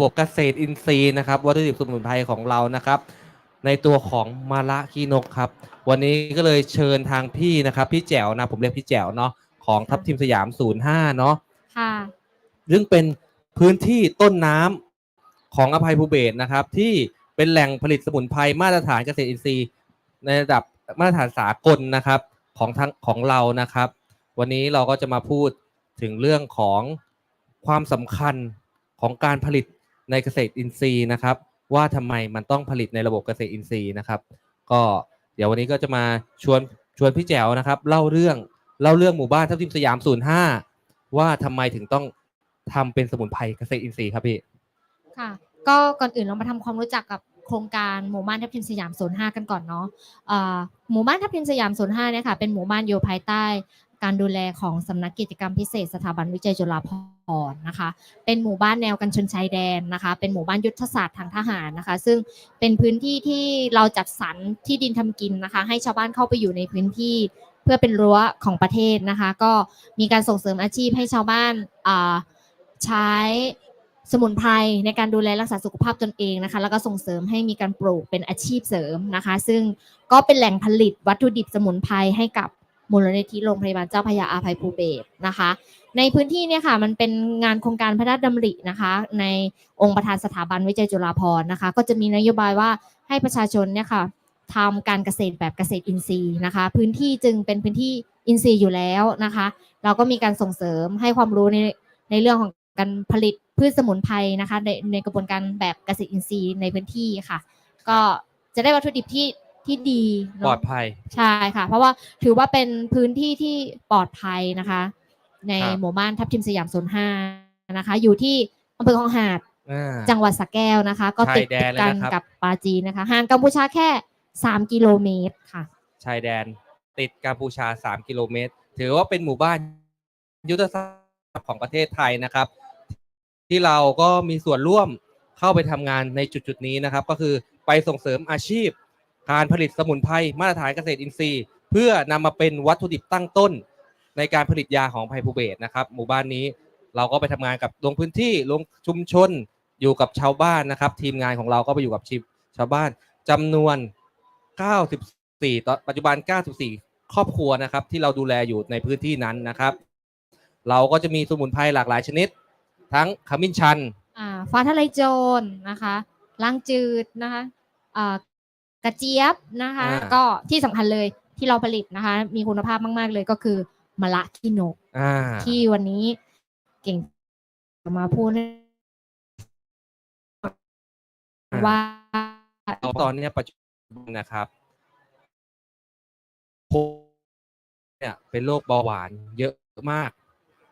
บบเกษตรอินทรีย์นะครับวัตถุดิบสมุนไพรของเรานะครับ ในตัวของมาละขี้นกครับ วันนี้ก็เลยเชิญทางพี่นะครับ พี่แจ๋วนะผมเรียกพี่แจ๋วเนาะของทัพทีมสยาม 05 เนาะค่ะซึ่งเป็นพื้นที่ต้นน้ำของอภัยภูเบศรนะครับ ที่เป็นแหล่งผลิตสมุนไพรมาตรฐานเกษตรอินทรีย์ ในระดับมาตรฐานสากลนะครับของทั้งของเรานะครับ วันนี้เราก็จะมาพูดถึงเรื่องของความสำคัญของการผลิต ในเกษตรอินทรีย์นะครับ ว่าทำไมมันต้องผลิตในระบบเกษตรอินทรีย์นะครับ ก็เดี๋ยววันนี้ก็จะมาชวนชวนพี่แจ๋วนะครับ เล่าเรื่องเล่าเรื่องหมู่บ้านทับทิมสยาม 05 ว่าทำไมถึงต้องทำเป็นสมุนไพรเกษตรอินทรีย์ครับพี่ค่ะก็ก่อนอื่นเรามาทำความรู้จักกับโครงการหมู่บ้านทับทิมสยามโซน5กันก่อนเนาะหมู่บ้านทับทิมสยามโซน5เนี่ยค่ะเป็นหมู่บ้านอยู่ภายใต้ การดูแลของสำนักกิจกรรมพิเศษสถาบันวิจัยจุฬาภรณ์นะคะ เป็นหมู่บ้านแนวกันชนชายแดนนะคะ เป็นหมู่บ้านยุทธศาสตร์ทางทหารนะคะ ซึ่งเป็นพื้นที่ที่เราจัดสรรที่ดินทำกินนะคะ ให้ชาวบ้านเข้าไปอยู่ในพื้นที่เพื่อเป็นรั้วของประเทศนะคะ ก็มีการส่งเสริมอาชีพให้ชาวบ้านใช้สมุนไพรในการดูแลรักษาสุขภาพตนเองนะคะ แล้วก็ส่งเสริมให้มีการปลูกเป็นอาชีพเสริมนะคะ ซึ่งก็เป็นแหล่งผลิตวัตถุดิบสมุนไพรให้กับ มูลนิธิโรงพยาบาลเจ้าพยาอาภัยภูเบศนะคะ ในพื้นที่เนี่ยค่ะมันเป็นงานโครงการพระราชดำรินะคะ ในองค์ประธานสถาบันวิจัยจุฬาภรณ์นะคะ ก็จะมีนโยบายว่าให้ประชาชนเนี่ยค่ะทำการเกษตรแบบเกษตรอินทรีย์นะคะ พื้นที่จึงเป็นพื้นที่อินทรีย์อยู่แล้วนะคะ เราก็มีการส่งเสริมให้ความรู้ในในเรื่องของการผลิตพืชสมุนไพรนะคะในในกระบวนการแบบเกษตรอินทรีย์ในพื้นที่ค่ะ ก็จะได้วัตถุดิบที่ ที่ดีเนะปลอดภัย ใช่ค่ะ เพราะว่าถือว่าเป็นพื้นที่ที่ปลอดภัยนะคะ ในครับ หมู่บ้านทับทิมสยามโซนห้านะคะ อยู่ที่อำเภอคลองหาด อ่า จังหวัดสระแก้วนะคะ ก็ติดชายแดนเลยกันนะครับกับปาจีนนะคะ ห่างกัมพูชาแค่ 3 กิโลเมตรค่ะ ชายแดน ติดกัมพูชา 3 กิโลเมตร ถือว่าเป็นหมู่บ้านยุทธศาสตร์ของประเทศไทยนะครับ ที่เราก็มีส่วนร่วมเข้าไปทำงานในจุดๆนี้นะครับ ก็คือไปส่งเสริมอาชีพ การผลิตสมุนไพรมาตรฐานเกษตรอินทรีย์ เพื่อนำมาเป็นวัตถุดิบตั้งต้น ในการผลิตยาของไพภูเบศนะครับ หมู่บ้านนี้เราก็ไปทำงานกับลงพื้นที่ลงชุมชนอยู่กับชาวบ้านนะครับ ทีมงานของเราก็ไปอยู่กับชีพชาวบ้านจำนวน 94ตอนปัจจุบัน 94 ครอบครัวนะครับ ที่เราดูแลอยู่ในพื้นที่นั้นนะครับ เราก็จะมีสมุนไพรหลากหลายชนิด ทั้งขมิ้นชันอ่าฟ้าทะลายโจรนะคะล้างจืดนะคะอ่า กระเจี๊ยบนะคะ อ่า ก็ที่สำคัญเลยที่เราผลิตนะคะ มีคุณภาพมากๆเลยก็คือมะละขี้นก อ่า ที่วันนี้เก่งจะมาพูดให้ว่า ตอนเนี้ยปัจจุบันนะครับเนี่ยเป็นโรคเบาหวานเยอะมาก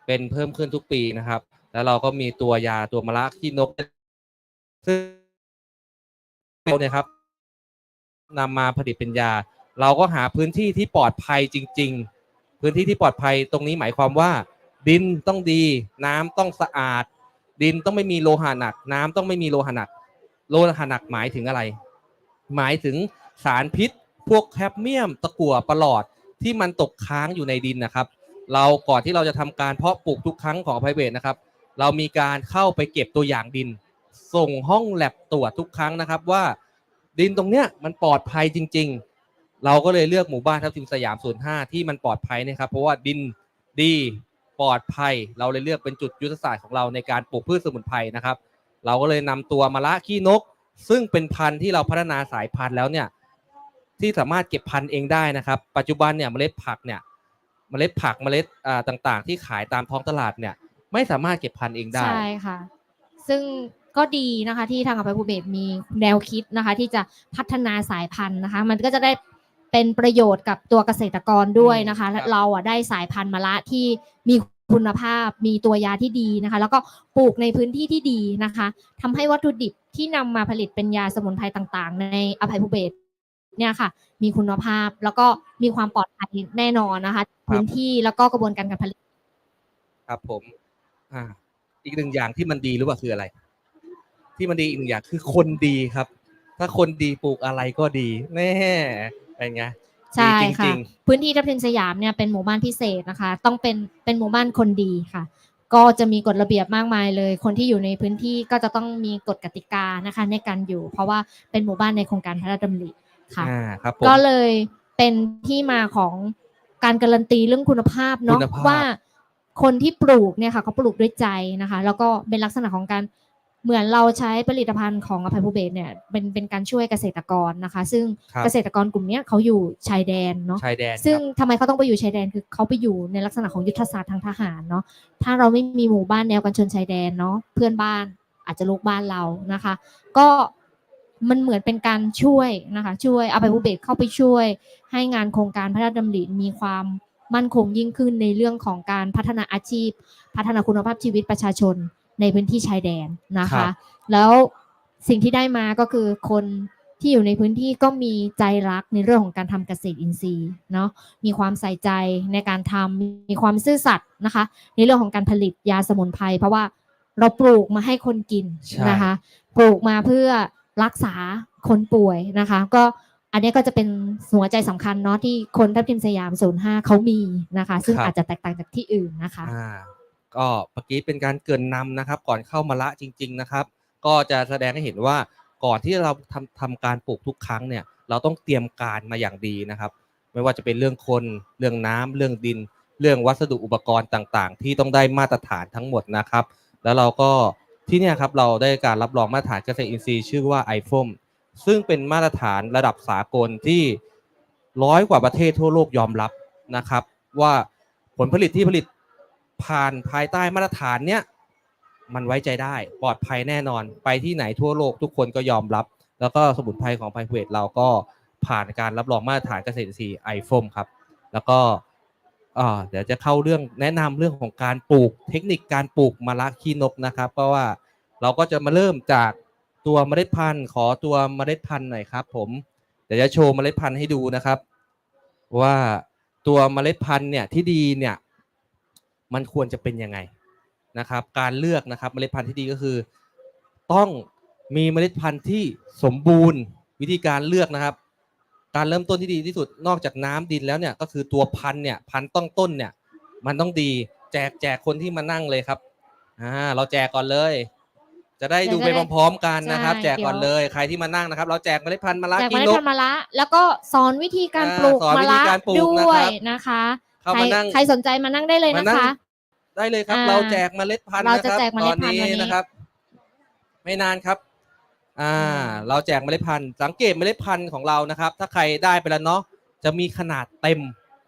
เป็นเพิ่มขึ้นทุกปีนะครับ แล้วเราก็มีตัวยาตัวมะระขี้นกซึ่งเราเนี่ยครับ นำมาผลิตเป็นยา เราก็หาพื้นที่ที่ปลอดภัยจริง ๆ พื้นที่ที่ปลอดภัยตรงนี้หมายความว่า ดินต้องดี น้ำต้องสะอาด ดินต้องไม่มีโลหะหนัก น้ำต้องไม่มีโลหะหนัก โลหะหนักหมายถึงอะไร หมายถึงสารพิษ พวกแคดเมียมตะกั่วประหลอดที่มันตกค้างอยู่ในดินนะครับ เราก่อนที่เราจะทำการเพาะปลูกทุกครั้งของไพเวทนะครับ เรามีการเข้าไปเก็บตัวอย่างดิน ส่งห้องแลบตรวจทุกครั้งนะครับว่า ดินตรงเนี้ยมันปลอดภัยจริง ๆ เราก็เลยเลือกหมู่บ้านทับทิมสยามศูนย์ห้าที่มันปลอดภัยนะครับ เพราะว่าดินดีปลอดภัย เราเลยเลือกเป็นจุดยุทธศาสตร์ของเราในการปลูกพืชสมุนไพรนะครับ เราก็เลยนำตัวมะละขี้นก ซึ่งเป็นพันธุ์ที่เราพัฒนาสายพันธุ์แล้วเนี่ยที่สามารถเก็บพันธุ์เองได้นะครับ ปัจจุบันเนี่ยเมล็ดผักเนี่ยเมล็ดผักเมล็ดอ่าต่างๆ ที่ขายตามท้องตลาดเนี่ยไม่สามารถเก็บพันธุ์เองได้ใช่ค่ะ ซึ่ง ก็ดีนะคะ ที่ทางอภัยภูเบศรมีแนวคิดนะคะ ที่จะพัฒนาสายพันธุ์นะคะ มันก็จะได้เป็นประโยชน์กับตัวเกษตรกรด้วยนะคะอืมครัและบเราอะได้สายพันธุ์มะละที่มีคุณภาพมีตัวยาที่ดีนะคะ แล้วก็ปลูกในพื้นที่ที่ดีนะคะทำให้วัตถุดิบที่นำมาผลิตเป็นยาสมุนไพรต่าง ๆ ในอภัยภูเบศรเนี่ยค่ะ มีคุณภาพแล้วก็มีความปลอดภัยแน่นอนนะคะ พื้นที่แล้วก็กระบวนการการผลิต ครับผม อ่า อีกหนึ่งอย่างที่มันดีรู้ป่ะคืออะไร ที่มันดีอีกหนึ่งอย่างคือคนดีครับ ถ้าคนดีปลูกอะไรก็ดีแน่เป็นไงใช่ดีจค่ะริงพื้นที่ทับทิมสยามเนี่ยเป็นหมู่บ้านพิเศษนะคะ ต้องเป็นเป็นหมู่บ้านคนดีค่ะ ก็จะมีกฎระเบียบมากมายเลย คนที่อยู่ในพื้นที่ก็จะต้องมีกฎกติกานะคะ ในการอยู่ เพราะว่าเป็นหมู่บ้านในโครงการพระราชดำริค่ะอ่าครับผมก็เลยเป็นที่มาของการการันตีเรื่องคุณภาพเนาะคุณภาพว่าคนที่ปลูกเนี่ยค่ะเขาปลูกด้วยใจนะคะ แล้วก็เป็นลักษณะของการ เหมือนเราใช้ผลิตภัณฑ์ของอภัยภูเบศเนี่ยเป็นเป็นการช่วยเกษตรกรนะคะ ซึ่งครับ เกษตรกรกลุ่มเนี้ยเขาอยู่ชายแดนเนาะชายแดนซึ่งครับ ทำไมเขาต้องไปอยู่ชายแดนคือเขาไปอยู่ในลักษณะของยุทธศาสตร์ทางทหารเนาะถ้าเราไม่มีหมู่บ้านแนวกันชนชายแดนเนาะเพื่อนบ้านอาจจะลุกบ้านเรานะคะ ก็มันเหมือนเป็นการช่วยนะคะ ช่วยเอาไปภูเบศเข้าไปช่วย ให้งานโครงการพระราชดำริมีความมั่นคงยิ่งขึ้นในเรื่องของการพัฒนาอาชีพ พัฒนาคุณภาพชีวิตประชาชน ในพื้นที่ชายแดนนะครัคะ บ แล้วสิ่งที่ได้มาก็คือคนที่อยู่ในพื้นที่ก็มีใจรักในเรื่องของการทำเกษตรอินทรีย์เนาะมีความใส่ใจในการทำมีความซื่อสัตย์นะคะ ในเรื่องของการผลิตยาสมุนไพรเพราะว่าเราปลูกมาให้คนกินใช่ นะคะ ปลูกมาเพื่อรักษาคนป่วยนะคะ ก็อันนี้ก็จะเป็นหัวใจสำคัญเนาะที่คนทัพทิมสยาม 05 เขามีนะคะ ซึ่งอาจจะแตกต่างจากที่อื่นนะคะ อ่า ก็เมื่อกี้เป็นการเกินนำนะครับ ก่อนเข้ามาละจริง ๆนะครับ ก็จะแสดงให้เห็นว่าก่อนที่เราทำทำการปลูกทุกครั้งเนี่ยเราต้องเตรียมการมาอย่างดีนะครับ ไม่ว่าจะเป็นเรื่องคนเรื่องน้ำเรื่องดิน เรื่องวัสดุอุปกรณ์ต่างๆ ที่ต้องได้มาตรฐานทั้งหมดนะครับ แล้วเราก็ที่นี่ครับเราได้การรับรองมาตรฐานเกษตรอินทรีย์ชื่อว่า i f o m ซึ่งเป็นมาตรฐานระดับสากลที่ร้อยกว่าประเทศทั่วโลกยอมรับนะครับ ว่าผลผลิตที่ผลิต ผ่านภายใต้มาตรฐานเนี้ยมันไว้ใจได้ปลอดภัยแน่นอน ไปที่ไหนทั่วโลกทุกคนก็ยอมรับ แล้วก็สมุนไพรของไพเวทเราก็ผ่านการรับรองมาตรฐานเกษตรสีไอโฟมครับ แล้วก็อ่าเดี๋ยวจะเข้าเรื่องแนะนำเรื่องของการปลูกเทคนิคการปลูกมะระขี้นกนะครับ เพราะว่าเราก็จะมาเริ่มจากตัวเมล็ดพันธุ์ขอตัวเมล็ดพันธุ์หน่อยครับ ผมเดี๋ยวจะโชว์เมล็ดพันธุ์ให้ดูนะครับ ว่าตัวเมล็ดพันธุ์เนี่ยที่ดีเนี่ย มันควรจะเป็นยังไงนะครับ การเลือกนะครับเมล็ดพันธุ์ที่ดีก็คือ ต้องมีเมล็ดพันธุ์ที่สมบูรณ์วิธีการเลือกนะครับ การเริ่มต้นที่ดีที่สุดนอกจากน้ำดินแล้วเนี่ยก็คือตัวพันธุ์เนี่ยพันธุ์ต้องต้นเนี่ยมันต้องดีแจกแจกคนที่มานั่งเลยครับอ่าเราแจกก่อนเลย จะได้ดูไปพร้อมๆกันนะครับใช่แจกก่อนเลยใครที่มานั่งนะครับ เราแจกเมล็ดพันธุ์มะระแจกกิเมนล็ดนพักนธุ์มะละแล้วก็สอนวิธีการอ่าปลูกสอนมะวิธีละการปลูกด้วยนะครับ นะคะ เข้าใครมานั่งใครสนใจมานั่งได้เลยมานะนั่งคะ ได้เลยครับ อ่าเราแจกเมล็ดพันธุ์เรานะจะครับแจกเมล็ดพันธุ์ตวันนี้ นะครับ ไม่นานครับ อ่าอืมเราแจกเมล็ดพันธุ์สังเกตเมล็ดพันธุ์ของเรานะครับ ถ้าใครได้ไปแล้วเนาะจะมีขนาดเต็ม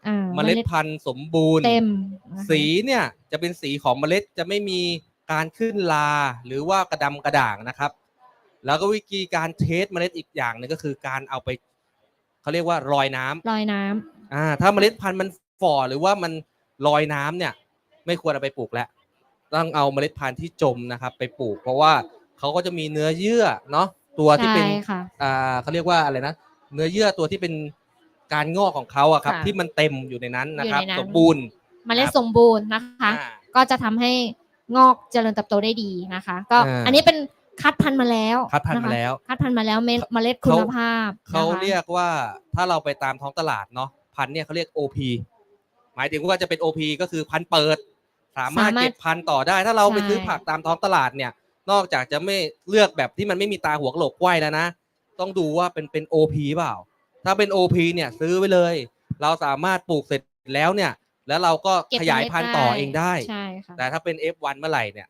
อ่าเมล็ดพันธุ์สมบูรณ์ เต็มนะคะสีเนี่ยจะเป็นสีของเมล็ดจะไม่มีการขึ้นลาหรือว่ากระดำกระด่างนะครับ แล้วก็วิธีการเทสเมล็ดอีกอย่างหนึงก็คือการเอาไปเขาเรียกว่ารอยน้ำลอยน้ำ อ่าถ้าเมล็ดพันธุ์มัน ฝ่อหรือว่ามันลอยน้ำเนี่ย ไม่ควรเอาไปปลูกแล้วต้องเอาเมล็ดพันธุ์ที่จมนะครับ ไปปลูก เพราะว่าเขาก็จะมีเนื้อเยื่อเนาะตัวที่เป็นใช่ค่ะอ่าเขาเรียกว่าอะไรนะ เนื้อเยื่อตัวที่เป็นการงอกของเขาอะครับค่ะที่มันเต็มอยู่ในนั้นนะครับอยู่ในนั้นสมบูรณ์เมล็ดสมบูรณ์นะคะอ่าก็จะทำให้งอกเจริญเติบโตได้ดีนะคะ ก็อ่าอันนี้เป็นคัดพันธุ์มาแล้วคัดพันธุ์มาะะแล้ว คัดพันธุ์มาแล้วเมเมล็ดคุณภาพเขานะคะเรียกว่าถ้าเราไปตามท้องตลาดเนาะพันธุ์เนี่ยเขาเรียก OP หมายถึงว่าจะเป็น OP ก็คือพันธุ์เปิดสามารถสามารถเก็บพันธุ์ต่อได้ ถ้าเราไปใช่ซื้อผักตามท้องตลาดเนี่ย นอกจากจะไม่เลือกแบบที่มันไม่มีตาหัวกะโหลกไขว้แล้วนะ ต้องดูว่าเป็นเป็น OP เปล่า ถ้าเป็น OP เนี่ยซื้อไว้เลย เราสามารถปลูกเสร็จแล้วเนี่ย แล้วเราก็เก็บขยายพันธุ์ต่อเองได้ใช่ค่ะแต่ถ้าเป็น F1 เมื่อไหร่เนี่ย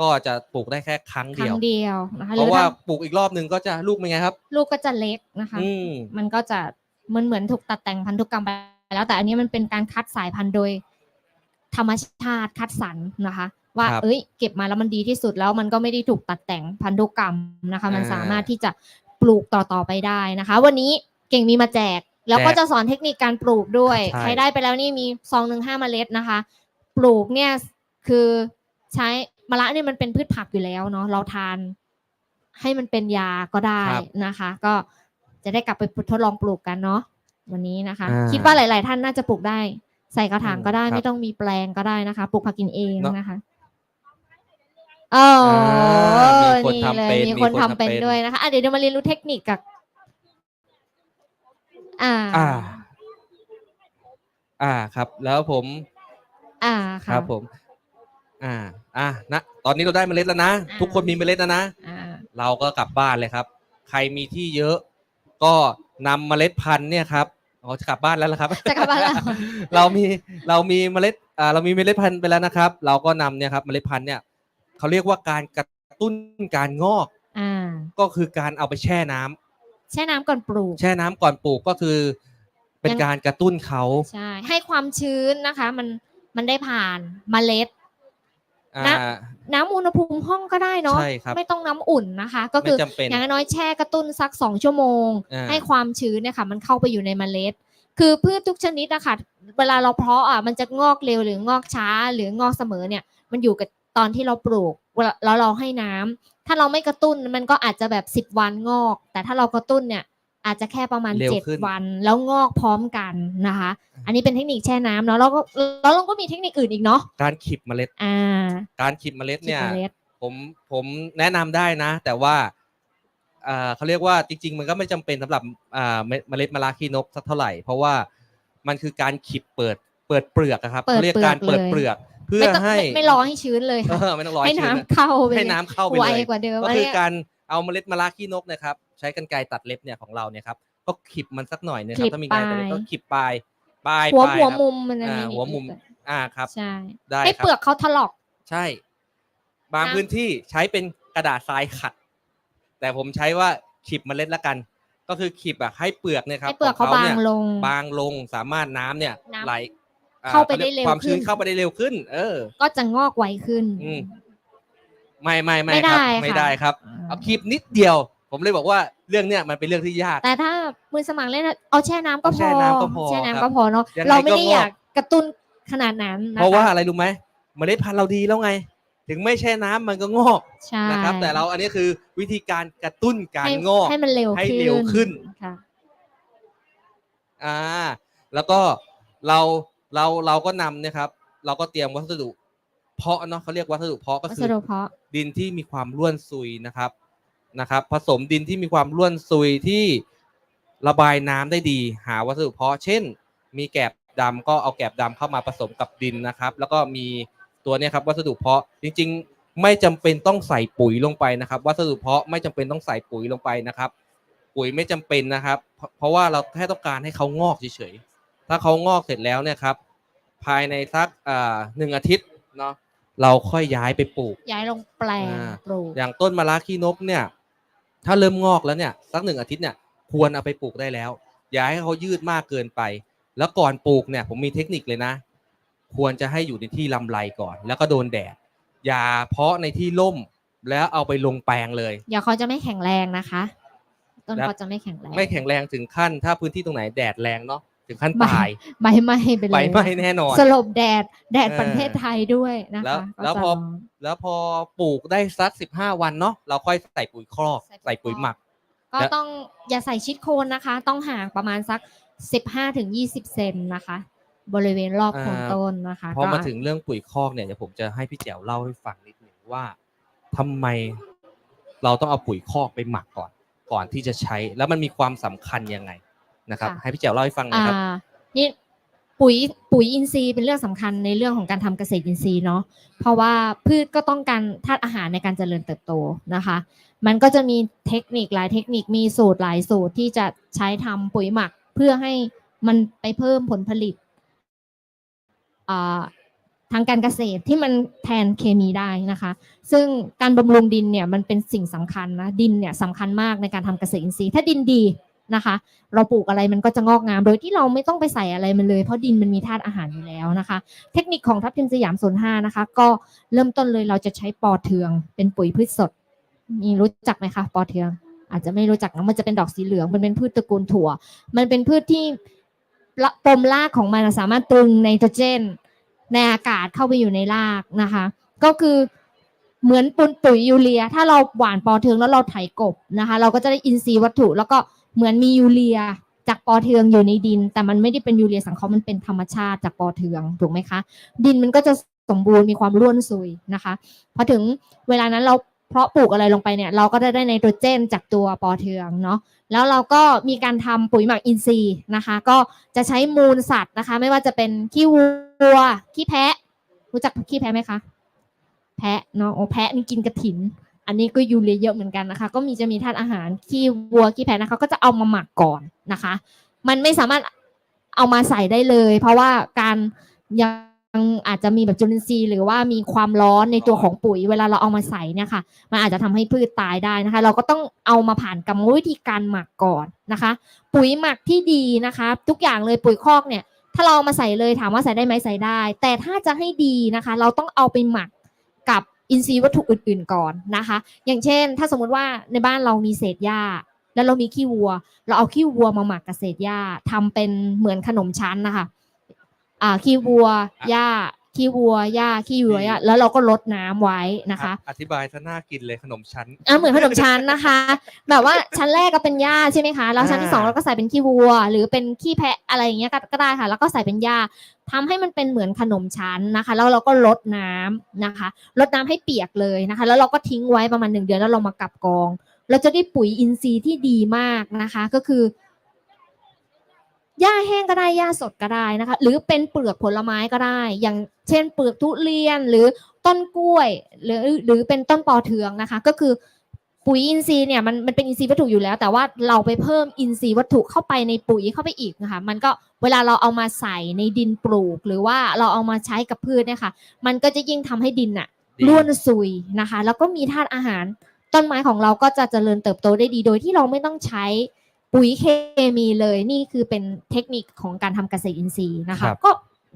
ก็จะปลูกได้แค่ครั้งคเดีรั้ยวงเดียวนะคะหเพรือราะว่าถ้าปลูกอีกรอบหนึ่งก็จะลูกเป็นไงครับ ลูกก็จะเล็กนะคะอืมมันก็จะมันเหมือนถูกตัดแต่งพันธุกรรมไป แล้วแต่อันนี้มันเป็นการคัดสายพันธุ์โดยธรรมชาติคัดสรรนะคะ ว่าครับเอ้ย เก็บมาแล้วมันดีที่สุดแล้วมันก็ไม่ได้ถูกตัดแต่งพันธุกรรมนะคะ มันอ่าสามารถที่จะปลูกต่อๆไปได้นะคะ วันนี้เก่งมีมาแจก แล้วก็แจกจะสอนเทคนิคการปลูกด้วยใช่ ใครได้ไปแล้วนี่มีซองหนึ่งห้าเมล็ดนะคะ ปลูกเนี่ยคือใช้มะระเนี่ยมันเป็นพืชผักอยู่แล้วเนาะเราทาน ให้มันเป็นยาก็ได้ครับ นะคะ ก็จะได้กลับไปทดลองปลูกกันเนาะ วันนี้นะคะ อ่า คิดว่าหลาย ๆ ท่านน่าจะปลูกได้ ใส่กระถางก็ได้ครับไม่ต้องมีแปลงก็ได้นะคะปลูกผักกินเองเนอะนะคะโอ้อ่ามีคนนี่ทำเลยเป็นมีมีคนคนทำทำเป็นเป็น ด้วยนะคะอะเดี๋ยวเรามาเรียนรู้เทคนิคกับอ่า อ่า อ่าครับ แล้วผมอ่าคค่ะ รับผม อ่า อะนะตอนนี้เราได้เมล็ดแล้วนะ อ่า ทุกคนมีเมล็ดแล้วนะ อ่า เราก็กลับบ้านเลยครับ ใครมีที่เยอะก็ นำเมล็ดพันธุ์เนี่ยครับอ๋อจะกลับบ้านแล้วล่ะครับ จะกลับบ้านแล้ว เรามีเรามีเมล็ดอ่าเรามีเมล็ดพันธุ์ไปแล้วนะครับ เราก็นำเนี่ยครับเมล็ดพันธุ์เนี่ยเขาเรียกว่าการกระตุ้นการงอกอ่าก็คือการเอาไปแช่น้ำแช่น้ำก่อนปลูก แช่น้ำก่อนปลูกก็คือ เป็นยัง การกระตุ้นเขา ใช่ ให้ความชื้นนะคะ มันมันได้ผ่านเมล็ดอ่า นะน้ำอุณหภูมิห้องก็ได้เนาะใช่ครับไม่ต้องน้ำอุ่นนะคะ ก็ไม่คือจำเป็นอย่างน้อยๆแช่กระตุ้นสักสองชั่วโมงอ่าให้ความชื้นเนี่ยค่ะมันเข้าไปอยู่ในเมล็ด คือพืชทุกชนิดนะคะเวลาเราเพาะอะมันจะงอกเร็วหรืองอกช้าหรืองอกเสมอเนี่ยมันอยู่กับตอนที่เราปลูกเวลาแล้วเราให้น้ำถ้าเราไม่กระตุ้นมันก็อาจจะแบบสิบวันงอก แต่ถ้าเรากระตุ้นเนี่ย อาจจะแค่ประมาณเร็วเจ็ดขึ้น วัน แล้วงอกพร้อมกันนะคะ อันนี้เป็นเทคนิคแช่น้ำเนาะแล้วก็แล้วเราก็มีเทคนิคอื่นอีกเนาะการขีบเมล็ด อ่าการขีบเมล็ดขีดเนี่ยเมล็ด ผมผมแนะนำได้นะ แต่ว่าอ่าเขาเรียกว่าจริง ๆ มันก็ไม่จำเป็นสำหรับอ่าเมเมล็ดมะระขี้นกสักเท่าไหร่ เพราะว่ามันคือการขีบเปิดเปิดเปลือกอะครับเปิดเขาเรียกการเปลืเปิอกดเลย เปลือก เพื่อไม่ต้องให้ไม่ไม่รอให้ชื้นเลยเอค่ะอไม่ต้องรอให้ชื้นน้ำนะเข้าไปให้เลยน้ำเข้าไปไวเลย กว่าเดิมก็อันคือเนี้ยการเอาเมล็ดมะระขี้นกเนะครับ ใช้กรรไกรตัดเล็บเนี่ยของเราเนี่ยครับก็ขีบมันสักหน่อยนะคขีรับบถ้ามีกรรไกรตัดเล็บปลาย ก็ขีบปลายปลายหัวปลายหัวครับ มุมมันอันอ่านี้หัวมุม อ่าครับ ใช่ได้ให้ครับ เปลือกเขาถลอก ใช่ บางนะ พื้นที่ใช้เป็นกระดาษทรายขัด แต่ผมใช้ว่าขีบเมล็ดละกัน ก็คือขีบอะให้เปลือกเนี่ยครับให้เปลือกเขาขบางนี่ยลง บางลงสามารถน้ำเนี่ยน้ำไหลอ่เข้าไปได้เร็วความชื้นขึ้น เข้าไปได้เร็วขึ้น เออ ก็จะงอกไวขึ้น อืม ไม่ไม่ไม่ไม่ครับ ได้ไม่ค่ะ ได้ครับอ่าเอาขีบนิดเดียว ผมเลยบอกว่าเรื่องเนี้ยมันเป็นเรื่องที่ยาก แต่ถ้ามือสมัครเล่นเอาแช่น้ำก็พแช่อน้ำก็พอแช่ครับน้ำก็พอเนาะยังไงเราไม่ได้ก็งอกอยากกระตุ้นขนาดนั้นนคเพราะว่าอะไรรู้ไหมเมล็ดพันธุ์เราดีแล้วไง ถึงไม่แช่น้ำมันก็งอกใช่นะครับ แต่เราอันนี้คือวิธีการกระตุ้นการให้งอก ให้มันเร็วให้ขึ้นเร็วขึ้น ค่ะ อ่า แล้วก็เราเราเราก็นำเนะครับ เราก็เตรียมวัสดุ เพาะเนาะเขาเรียกวัสดุเพาะก็วัคืสอ ดุเพาะดินที่มีความร่วนซุยนะครับ นะครับผสมดินที่มีความร่วนซุยที่ระบายน้ำได้ดี หาวัสดุเพาะเช่น มีแกบดำก็เอาแกบดำเข้ามาผสมกับดินนะครับ แล้วก็มีตัวเนี้ยครับวัสดุเพาะจริงๆ ไม่จำเป็นต้องใส่ปุ๋ยลงไปนะครับ วัสดุเพาะไม่จำเป็นต้องใส่ปุ๋ยลงไปนะครับ ปุ๋ยไม่จำเป็นนะครับเพราะเพราะว่าเราแค่ต้องการให้เขางอกเฉยๆถ้าเขางอกเสร็จแล้วเนี่ยครับภายในสักอ่าหนึ่งอาทิตย์เนาะเราค่อยย้ายไปปลูก ย้ายลงแปลงอ่าปลูกอย่างต้นมะระขี้นกเนี่ย ถ้าเริ่มงอกแล้วเนี่ยสักหนึ่งอาทิตย์เนี่ยควรเอาไปปลูกได้แล้ว อย่าให้เขายืดมากเกินไป แล้วก่อนปลูกเนี่ยผมมีเทคนิคเลยนะ ควรจะให้อยู่ในที่ลำไรก่อน แล้วก็โดนแดดอย่าเพาะในที่ร่มแล้วเอาไปลงแปลงเลย เดี๋ยวเขาจะไม่แข็งแรงนะคะ ต้นและเขาจะไม่แข็งแรง ไม่แข็งแรงถึงขั้น ถ้าพื้นที่ตรงไหนแดดแรงเนาะ ถึงขั้นไม่ตายใบไหม้ไปเลยไฟไหม้แน่นอน สลบแดดแดดเออประเทศไทยด้วยนะแล้วคะก็แล้วจะพอร้อนแล้วพอปลูกได้สักสิบห้าวันเนาะเราค่อยใส่ปุ๋ยครอกใส่ปุ๋ยใส่ปุ๋ยหมัก ก็และต้องอย่าใส่ชิดโคนนะคะ ต้องห่างประมาณสักสิบห้าถึงยี่สิบเซนนะคะ บริเวณรอบโคนต้นนะคะพอมาก็ถึงเรื่องปุ๋ยคอกเนี่ยเดี๋ยวผมจะให้พี่แจ๋วเล่าให้ฟังนิดหนึ่งว่าทำไมเราต้องเอาปุ๋ยคอกไปหมักก่อน ก่อนที่จะใช้แล้วมันมีความสำคัญยังไง นะครับค่ะให้พี่แจ๋วเล่าให้ฟังหน่อยครับอ่านี่ปุ๋ยปุ๋ยอินทรีย์เป็นเรื่องสำคัญในเรื่องของการทำเกษตรอินทรีย์เนาะเพราะว่าพืชก็ต้องการธาตุอาหารในการเจริญเติบโตนะคะ มันก็จะมีเทคนิคหลายเทคนิคมีสูตรหลายสูตรที่จะใช้ทำปุ๋ยหมักเพื่อให้มันไปเพิ่มผลผลิตอ่าทางการเกษตรที่มันแทนเคมีได้นะคะ ซึ่งการบำรุงดินเนี่ยมันเป็นสิ่งสำคัญนะดินเนี่ยสำคัญมากในการทำเกษตรอินทรีย์ ถ้าดินดี นะคะ เราปลูกอะไรมันก็จะงอกงาม โดยที่เราไม่ต้องไปใส่อะไรมันเลย เพราะดินมันมีธาตุอาหารอยู่แล้วนะคะ เทคนิคของทัพทิมสยามโซนห้านะคะ ก็เริ่มต้นเลยเราจะใช้ปอเทือง เป็นปุ๋ยพืชสด มีรู้จักไหมคะปอเทือง อาจจะไม่รู้จักนะมันจะเป็นดอกสีเหลืองมันเป็นพืชตระกูลถั่ว มันเป็นพืชที่ปมรากของมันสามารถตรึงไนโตรเจน ในอากาศเข้าไปอยู่ในรากนะคะ ก็คือเหมือนปุนปุ๋ยยูเรีย ถ้าเราหว่านปอเทืองแล้วเราไถกบนะคะ เราก็จะได้อินทรีย์วัตถุแล้วก็ เหมือนมียูเรียจากปอเทืองอยู่ในดิน แต่มันไม่ได้เป็นยูเรียสังเคราะห์มันเป็นธรรมชาติจากปอเทืองถูกไหมคะ ดินมันก็จะสมบูรณ์มีความร่วนซุยนะคะพอถึงเวลานั้นเราเพาะปลูกอะไรลงไปเนี่ยเราก็จะได้ไนโตรเจนจากตัวปอเทืองเนาะแล้วเราก็มีการทำปุ๋ยหมักอินทรีย์นะคะ ก็จะใช้มูลสัตว์นะคะ ไม่ว่าจะเป็นขี้วัวขี้แพะ รู้จักขี้แพะไหมคะ แพะเนาะโอ้แพะนี่กินกระถิน อันนี้ก็ยูเรียเยอะเหมือนกันนะคะ ก็มีจะมีธาตุอาหารขี้วัวขี้แพะนะคะ ก็จะเอามาหมักก่อนนะคะ มันไม่สามารถเอามาใส่ได้เลย เพราะว่าการยังอาจจะมีแบบจุลินทรีย์หรือว่ามีความร้อนในตัวของปุ๋ย เวลาเราเอามาใส่เนี่ยค่ะมันอาจจะทำให้พืชตายได้นะคะ เราก็ต้องเอามาผ่านกรรมวิธีการหมักก่อนนะคะ ปุ๋ยหมักที่ดีนะคะ ทุกอย่างเลยปุ๋ยคอกเนี่ยถ้าเราเอามาใส่เลยถามว่าใส่ได้ไหมใส่ได้ แต่ถ้าจะให้ดีนะคะ เราต้องเอาไปหมักกับ อินทรีย์วัตถุอื่น ๆก่อนนะคะ อย่างเช่น ถ้าสมมติว่าในบ้านเรามีเศษหญ้า แล้วเรามีขี้วัว เราเอาขี้วัวมาหมักกับเศษหญ้าทำเป็นเหมือนขนมชั้นนะคะ อ่าขี้วัวหญ้า ขี้วัวหญ้าขี้วัวหญ้าแล้วเราก็ลดน้ำไว้นะคะ อธิบายซะน่ากินเลยขนมชั้นอะเหมือนขนมชั้นนะคะ แบบว่าชั้นแรกก็เป็นหญ้าใช่ไหมคะแล้วชั้นที่สองอ่าเราก็ใส่เป็นขี้วัว หรือเป็นขี้แพะอะไรอย่างเงี้ยก็ก็ได้ค่ะ แล้วก็ใส่เป็นหญ้าทำให้มันเป็นเหมือนขนมชั้นนะคะ แล้วเราก็ลดน้ำนะคะลดน้ำให้เปียกเลยนะคะ แล้วเราก็ทิ้งไว้ประมาณหนึ่งเดือนแล้วเรามากลับกอง เราจะได้ปุ๋ยอินทรีย์ที่ดีมากนะคะ ก็คือ หญ้าแห้งก็ได้หญ้าสดก็ได้นะคะ หรือเป็นเปลือกผลไม้ก็ได้ อย่างเช่นเปลือกทุเรียนหรือต้นกล้วย หรือหรือเป็นต้นปอเทืองนะคะ ก็คือปุ๋ยอินทรีย์เนี่ยมันมันเป็นอินทรีย์วัตถุอยู่แล้ว แต่ว่าเราไปเพิ่มอินทรีย์วัตถุเข้าไปในปุ๋ยเข้าไปอีกนะคะมันก็เวลาเราเอามาใส่ในดินปลูก หรือว่าเราเอามาใช้กับพืชเนี่ยค่ะมันก็จะยิ่งทำให้ดินน่ะดีร่วนซุยนะคะ แล้วก็มีธาตุอาหาร ต้นไม้ของเราก็จะเจริญเติบโตได้ดีโดยที่เราไม่ต้องใช้ ปุ๋ยเคมีเลยนี่คือเป็นเทคนิคของการทำเกษตรอินทรีย์นะคะ ครับ ก็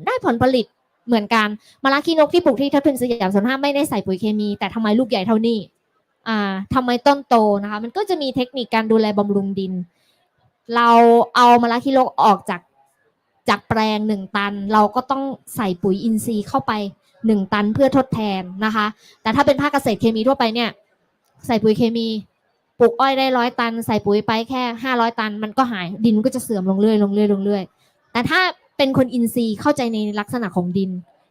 ได้ผลผลิตเหมือนกันมะระขี้นกที่ปลูกที่ทับทิมสยามสวนห้าไม่ได้ใส่ปุ๋ยเคมี แต่ทำไมลูกใหญ่เท่านี้อ่าทำไมต้นโตนะคะ มันก็จะมีเทคนิคการดูแลบำรุงดิน เราเอามะระขี้นกออกจากจากแปลงหนึ่งตัน เราก็ต้องใส่ปุ๋ยอินทรีย์เข้าไปหนึ่งตันเพื่อทดแทนนะคะ แต่ถ้าเป็นภาคเกษตรเคมีทั่วไปเนี่ย ใส่ปุ๋ยเคมี ปลูกอ้อยได้ร้อยตัน ใส่ปุ๋ยไปแค่ห้าร้อยตัน มันก็หายดินก็จะเสื่อมลงเรื่อยลงเรื่อยลงเรื่อยแต่ถ้าเป็นคนอินทรีย์เข้าใจในลักษณะของดิน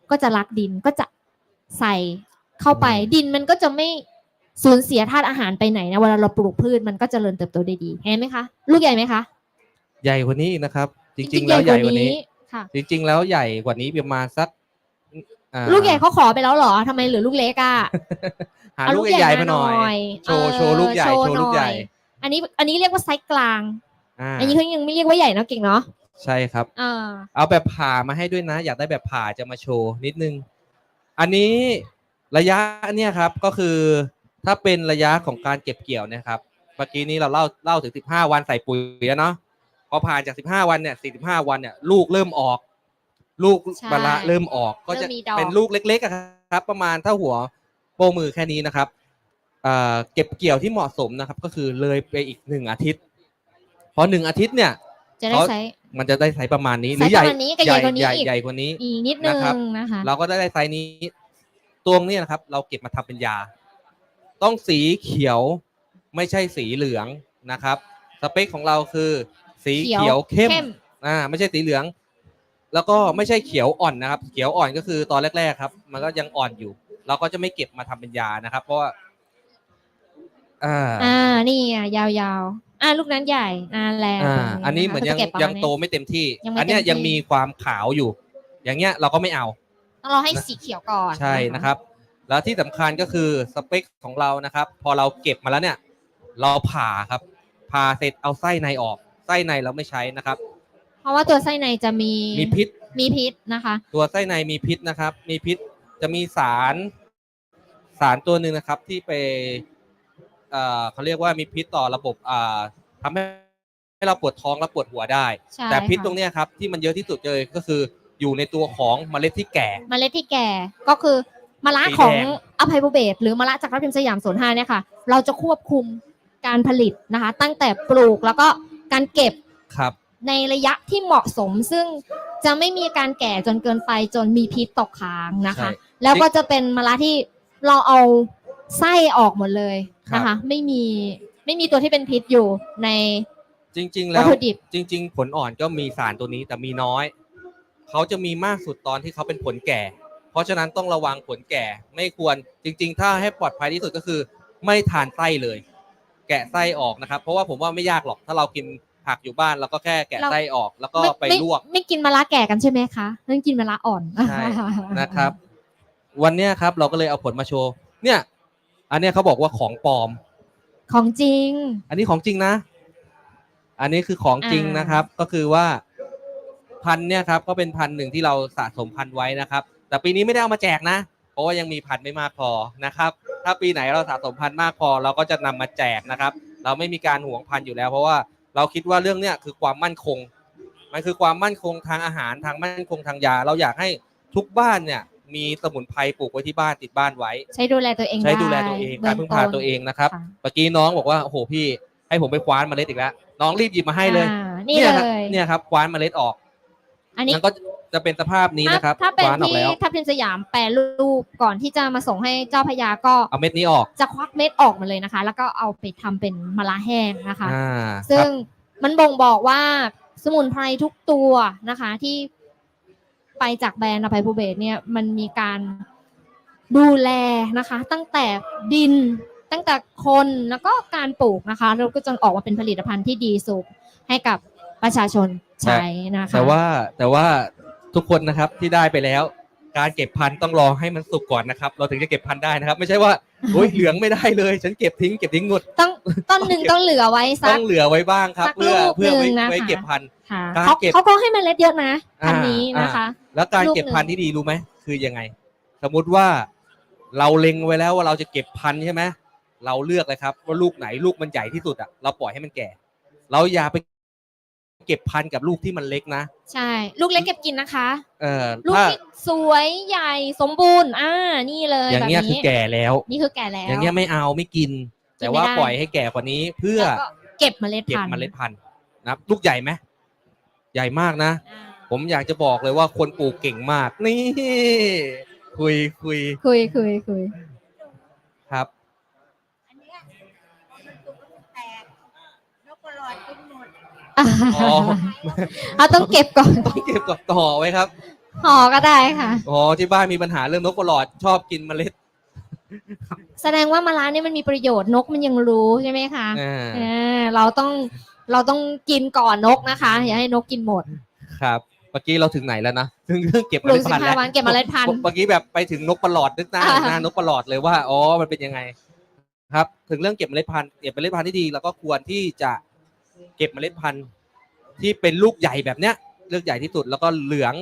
ก็จะรักดินก็จะใส่เข้าไปอืมดินมันก็จะไม่สูญเสียธาตุอาหารไปไหนนะเวลาเราปลูกพืชมันก็เจริญเติบโตได้ดีเห็นไหมคะ ลูกใหญ่ไหมคะ ใหญ่กว่านี้อีกนะครับ จริง ๆ แล้วใหญ่กว่านี้ค่ะจริง ๆ แล้วใหญ่กว่านี้ประมาณสักอ่าลูกใหญ่เขาขอไปแล้วเหรอทำไมเหลือลูกเล็กอะ หาเอลูกใหญ่ๆมาหน่อยโชว์เออโชว์ลูกใหญ่โชว์โชว์ลูกใหญ่น่อยอันนี้อันนี้เรียกว่าไซส์กลางอ่าอันนี้เขายังไม่เรียกว่าใหญ่เนอะเก่งเนาะใช่ครับเออเอาแบบผ่ามาให้ด้วยนะ อยากได้แบบผ่าจะมาโชว์นิดนึง อันนี้ระยะเนี่ยครับก็คือถ้าเป็นระยะของการเก็บเกี่ยวเนะครับเมื่อกี้นี้เราเล่าเล่าถึง 15 วันใส่ปุ๋ยแล้วเนาะพอผ่านจาก 15 วันเนี่ย45 วันเนี่ยลูกเริ่มออก ลูกใช่บาละเริ่มออกก็จะเริ่มมีดอกเป็นลูกเล็กๆอะครับ ประมาณเท่าหัว โป้งมือแค่นี้นะครับเอ่อเก็บเกี่ยวที่เหมาะสมนะครับ ก็คือเลยไปอีกหนึ่งอาทิตย์ พอหนึ่งอาทิตย์เนี่ยจะได้เขาไซส์มันจะได้ไซส์ประมาณนี้หไซรือส์ใหญ่ประมาณนี้กับใหญ่กว่านี้ใหญ่อีกใหญ่กว่านี้อีกนิดนึงนะครับนะคะเราก็ได้ไซส์นี้ตวงเนี่ยนะครับ เราเก็บมาทำเป็นยา ต้องสีเขียวไม่ใช่สีเหลืองนะครับ สเปคของเราคือ สีเขียวเขียวเข้มเข้มอ่าไม่ใช่สีเหลือง แล้วก็ไม่ใช่เขียวอ่อนนะครับ เขียวอ่อนก็คือตอนแรก ๆ ครับ มันก็ยังอ่อนอยู่ เราก็จะไม่เก็บมาทำเป็นยานะครับ เพราะว่าอ่าอ่านี่อะยาวๆอ่าลูกนั้นใหญ่อ่าแรงอ่าตรงอันนี้เหมือนยังก็จะก็บประยังมาณโตไม่เต็มที่ยังไม่อันเนี้ยเต็มที่ยังมีความขาวอยู่ อย่างเงี้ยเราก็ไม่เอาต้องรอให้สีเขียวก่อนใช่นะครับ แล้วที่สำคัญก็คือสเปคของเรานะครับ พอเราเก็บมาแล้วเนี่ย เราผ่าครับผ่าเสร็จเอาไส้ในออกไส้ในเราไม่ใช้นะครับ เพราะว่าตัวไส้ในจะมีมีพิษมีพิษนะคะ ตัวไส้ในมีพิษนะครับ มีพิษ จะมีสารสารตัวหนึ่งนะครับที่ไปเอ่อเขาเรียกว่ามีพิษต่อระบบอ่าทำให้ให้เราปวดท้องและปวดหัวได้ ใช่แต่พิษค่ะตรงเนี้ยครับที่มันเยอะที่สุดเลยก็คืออยู่ในตัวของเมล็ดที่แก่ เมล็ดที่แก่ก็คือมะระสีแดง ของอภัยภูเบศรหรือมะระจากทับทิมสยามสวนห้าเนี่ยค่ะ เราจะควบคุมการผลิตนะคะ ตั้งแต่ปลูกแล้วก็การเก็บครับ ในระยะที่เหมาะสม ซึ่งจะไม่มีการแก่จนเกินไปจนมีพิษตกค้างนะคะ ใช่ แล้วก็จะเป็นมะระที่เราเอาไส้ออกหมดเลยนะครัคะบไม่มีไม่มีตัวที่เป็นพิษอยู่ในจริง ๆ แล้วัตวถุดิบจริง ๆ ผลอ่อนก็มีสารตัวนี้แต่มีน้อยเขาจะมีมากสุดตอนที่เขาเป็นผลแก่ เพราะฉะนั้นต้องระวังผลแก่ ไม่ควรจริง ๆ ถ้าให้ปลอดภัยที่สุดก็คือ ไม่ทานไส้เลย แกะไส้ออกนะครับ เพราะว่าผมว่าไม่ยากหรอกถ้าเรากินผักอยู่บ้านเราก็แค่แกะเราไส้ออกแล้วก็ม่ไปม่ลวก ไม่กินมะระแก่กันใช่ไหมคะต้องกินมะระอ่อนใช่นะครับ วันเนี้ยครับเราก็เลยเอาผลมาโชว์ เนี่ย อันเนี้ยเขาบอกว่าของปลอม ของจริง อันนี้ของจริงนะ อันนี้คือของจริงอ่านนะครับ ก็คือว่าพันธุ์เนี่ยครับก็เป็นพันธุ์หนึ่งที่เราสะสมพันธุ์ไว้นะครับ แต่ปีนี้ไม่ได้เอามาแจกนะ เพราะว่ายังมีพันธุ์ไม่มากพอนะครับ ถ้าปีไหนเราสะสมพันธุ์มากพอเราก็จะนำมาแจกนะครับ เราไม่มีการหวงพันธุ์อยู่แล้ว เพราะว่าเราคิดว่าเรื่องเนี้ยคือความมั่นคง มันคือความมั่นคงทางอาหารทางมั่นคงทางยา เราอยากให้ทุกบ้านเนี่ย มีสมุนไพรปลูกไว้ที่บ้านติดบ้านไว้ ใช้ดูแลตัวเองใช้ดูแลตัวเองได้การพึ่งพาบื้ต้นตัวเองนะครับค่ะเมื่อกี้น้องบอกว่าโอ้โหพี่ ให้ผมไปคว้านเมล็ดอีกแล้วน้องรีบหยิบมาให้เลยอ่านี่ยเลครับยเนี่ยครับคว้านเมล็ดออก อันนี้มันก็จะเป็นสภาพนี้ถ้านะครับถ้าเป็นคว้านออกที่แล้วถ้าเป็นสยามแปรรูปก่อนที่จะมาส่งให้เจ้าพระยาก็เอาเม็ดนี้ออกจะควักเม็ดออกมาเลยนะคะ แล้วก็เอาไปทำเป็นมะระแห้งนะคะอ่าซึ่คงรับมันบ่งบอกว่าสมุนไพรทุกตัวนะคะ ที่ ไปจากแบรนด์อภัยภูเบศรเนี่ยมันมีการดูแลนะคะ ตั้งแต่ดินตั้งแต่คนแล้วก็การปลูกนะคะเราก็จะออกมาเป็นผลิตภัณฑ์ที่ดีสุดให้กับประชาชนใช้นะคะแต่ว่าแต่ว่าทุกคนนะครับที่ได้ไปแล้ว การเก็บพันธุ์ต้องรอให้มันสุกก่อนนะครับ เราถึงจะเก็บพันธุ์ได้นะครับ ไม่ใช่ว่าโอ้ยเหลืองไม่ได้เลย ฉันเก็บทิ้งเก็บทิ้งหมดต้องต้นหนึ่งต้องเหลือไว้สัต้กองเหลือไว้บ้างครับสักเพื่อลูกเพื่อไว้หนึ่งนะคะไว้เก็บพันธุ์ค่ะการเขาเก็บ เขาก็ให้เมล็ดเยอะนะอ่าอันนี้นะคะแล้วการลูกเก็บหนึ่ง พันธุ์ที่ดีรู้ไหมคือยังไง สมมุติว่าเราเล็งไว้แล้วว่าเราจะเก็บพันธุ์ใช่ไหมเราเลือกเลยครับ ว่าลูกไหนลูกมันใหญ่ที่สุดอะเราปล่อยให้มันแก่ เราอย่าไปเก็บพันธุ์กับลูกที่มันเล็กนะใช่ ลูกเล็กเก็บกินนะคะ เออลูกถ้าที่สวยใหญ่สมบูรณ์ อ่า นี่เลยอย่างเงี้ยแบบคือนี้แก่แล้ว นี่คือแก่แล้ว อย่างเงี้ยไม่เอาไม่กิน แต่ว่าไม่ได้ ปล่อยให้แก่กว่านี้เพื่อแล้วก็เก็บเมล็ดเก็บพันธุ์เมล็ดพันธุ์นะครับลูกใหญ่ไหม ใหญ่มากนะอ่าผมอยากจะบอกเลยว่าคนปลูกเก่งมาก นี่ คุยคุยคุยคุยคุยครับอันเนี้ยมันตุกมันแตกนกกระหลอดกินหมดอ่าอ๋อเอาต้องเก็บก่อน ต้องเก็บกับต่อไว้ครับห่อก็ได้ค่ะ อ๋อที่บ้านมีปัญหาเรื่องนกกระหลอดชอบกินเมล็ด แสดงว่ามะระเนี่ยมันมีประโยชน์นกมันยังรู้ใช่ไหมคะอ่าเออเราต้อง เราต้องกินก่อนนกนะคะ อย่าให้นกกินหมด ครับ เมื่อกี้เราถึงไหนแล้วนะถึงเรื่องเก็บปเมลูล็กดสิพันบธุ์ห้าแล้ววันเก็บเมล็ดพันธุ์เมื่อกี้แบบไปถึงนกประหลอดนึกหน้าอ่า หน้านกประหลอดเลยว่าอ๋อมันเป็นยังไง ครับ ถึงเรื่องเก็บเมล็ดพันธุ์เก็บเมล็ดพันธุ์ที่ดีแล้วก็ควรที่จะเก็บเมล็ดพันธุ์ที่เป็นลูกใหญ่แบบเนี้ยลูกใหญ่ที่สุดแล้วก็เหลือง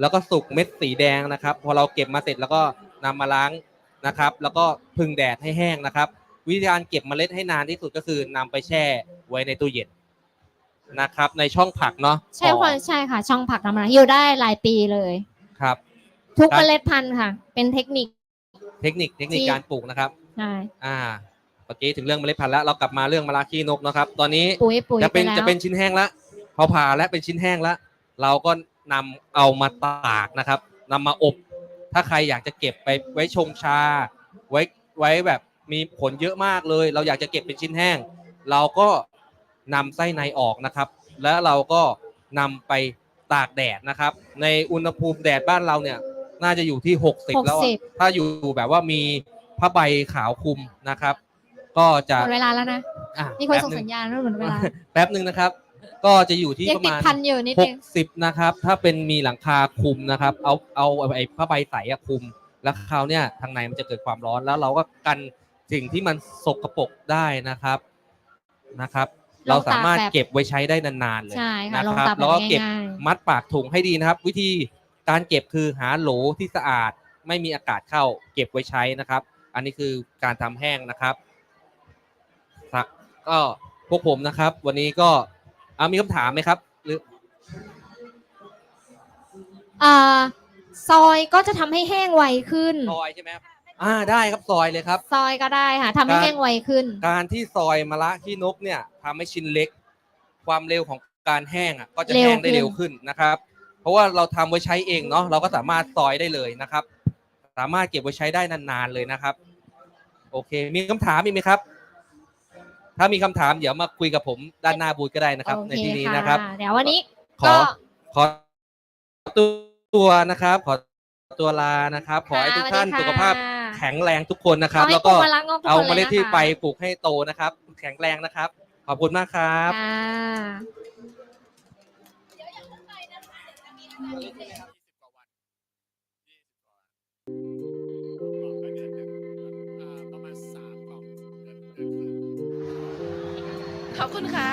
แล้วก็สุกเม็ดสีแดงนะครับ พอเราเก็บมาเสร็จแล้วก็นำมาล้างนะครับ แล้วก็พึ่งแดดให้แห้งนะครับ วิธีการเก็บเมล็ดให้นานที่สุดก็คือนำไปแช่ไว้ในตู้เย็น นะครับในช่องผักเนาะใช่ค่ะใช่ค่ะ ช่องผักน้ำมันอยู่ได้หลายปีเลย ครับ ทุกครับเมล็ดพันธุ์ค่ะ เป็นเทคนิค เทคนิคเทคนิคที่การปลูกนะครับใช่อ่าเมื่อกี้ถึงเรื่องเมล็ดพันธุ์แล้วเรากลับมาเรื่องมะระขี้นกนะครับ ตอนนี้ปุ๋ยปุ๋ยจะเป็นไแล้วจะเป็นชิ้นแห้งละพอผ่าและเป็นชิ้นแห้งละเราก็นำเอามาตากนะครับนำมาอบ ถ้าใครอยากจะเก็บไปไว้ชงชา ไว้ไว้แบบมีผลเยอะมากเลย เราอยากจะเก็บเป็นชิ้นแห้ง เราก็ นำไส้ในออกนะครับ แล้วเราก็นำไปตากแดดนะครับ ในอุณหภูมิแดดบ้านเราเนี่ยน่าจะอยู่ที่ 60 แล้วอะ60 ถ้าอยู่แบบว่ามีผ้าใบขาวคลุมนะครับ ก็จะหมดเวลาแล้วนะ อะมีคนแป๊บส่งหสัญญาณว่าหมดเวลาแป๊บหนึ่งนะครับ ก็จะอยู่ที่ยังประติดมาณ พันอยู่นิดนึง60นะครับ ถ้าเป็นมีหลังคาคลุมนะครับ เอาเอาไอ้ผ้าใบใสอะคลุม แล้วคราวเนี่ยทางในมันจะเกิดความร้อนแล้วเราก็กันสิ่งที่มันสกปรกได้นะครับนะครับลอง เราสามารถตากแบบเก็บไว้ใช้ได้นานๆเลยใช่ค่ะนะลองครับตากแบบแล้วก็เก็บง่ายมัดปากถุงให้ดีนะครับ วิธีการเก็บคือหาโหลที่สะอาด ไม่มีอากาศเข้า เก็บไว้ใช้นะครับ อันนี้คือการทำแห้งนะครับครับก็พวกผมนะครับ วันนี้ก็เอามีคำถามไหมครับ หรืออ่าซอยก็จะทำให้แห้งไวขึ้น ซอยใช่ไหมครับ อ่าได้ครับซอยเลยครับ ซอยก็ได้ค่ะทำให้การแห้งไวขึ้น การที่ซอยมะระขี้นกเนี่ยทำให้ชิ้นเล็ก ความเร็วของการแห้งอะก็จะเร็วแห้งได้ขึ้นเร็วขึ้นนะครับ เพราะว่าเราทำไว้ใช้เองเนาะเราก็สามารถซอยได้เลยนะครับ สามารถเก็บไว้ใช้ได้นานๆเลยนะครับ โอเค มีคำถามมีกไหมครับ ถ้ามีคำถามเดี๋ยวมาคุยกับผมด้านหน้าบูธก็ได้นะครับ โอในเคที่นี้ค่ะนะครับ เดี๋ยววันนี้ขอก็ ขอตัวนะครับ ขอตัวลานะครับ ขอให้ทุกท่านสุขภาพ แข็งแรงทุกคนนะครับ แล้วก็เอาเมล็ดที่ไปปลูกให้โตนะครับ แข็งแรงนะครับ ขอบคุณมากครับขอบคุณค่ะ